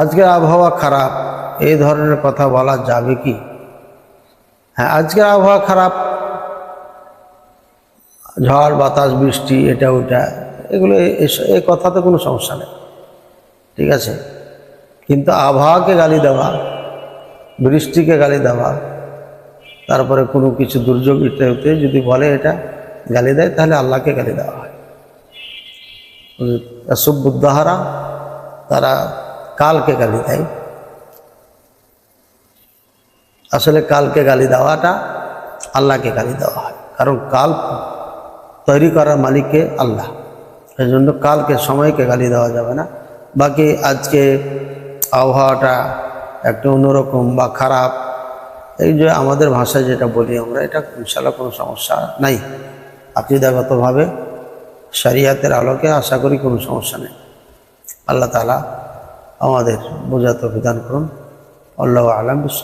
আজকের আবহাওয়া খারাপ, এই ধরনের কথা বলা যাবে কি? হ্যাঁ আজকের আবহাওয়া খারাপ। ঝড়, বাতাস, বৃষ্টি, এটা ওটা এগুলো এই কথাতে কোনো সমস্যা নেই। ঠিক আছে? কিন্তু আবহাওয়াকে গালি দেওয়া, বৃষ্টিকে গালি দেওয়া, তারপরে কোনো কিছু দুর্যোগ ইত্যাদিতে যদি বলে এটা গালি দেয়, তাহলে আল্লাহকে গালি দেওয়া হয়। সুবুদ্দাহারা, তারা কালকে গালি দেয়। আসলে কালকে গালি দেওয়াটা আল্লাহকে গালি দেওয়া হয়। কারণ কাল তৈরি করার মালিককে আল্লাহ। এই জন্য কালকে সময়কে গালি দেওয়া যাবে না। বাকি আজকে আবহাওয়াটা একটু অন্যরকম বা খারাপ, এই যে আমাদের ভাষায় যেটা বলি আমরা, এটা ইনশাল্লাহ কোনো সমস্যা নাই। আকিদাগতভাবে শরিয়াতের আলোকে আশা করি কোনো সমস্যা নেই। আল্লাহ তালা আমাদের বোঝাতে বিধান করুন। আল্লাহ আলম বিশ্ব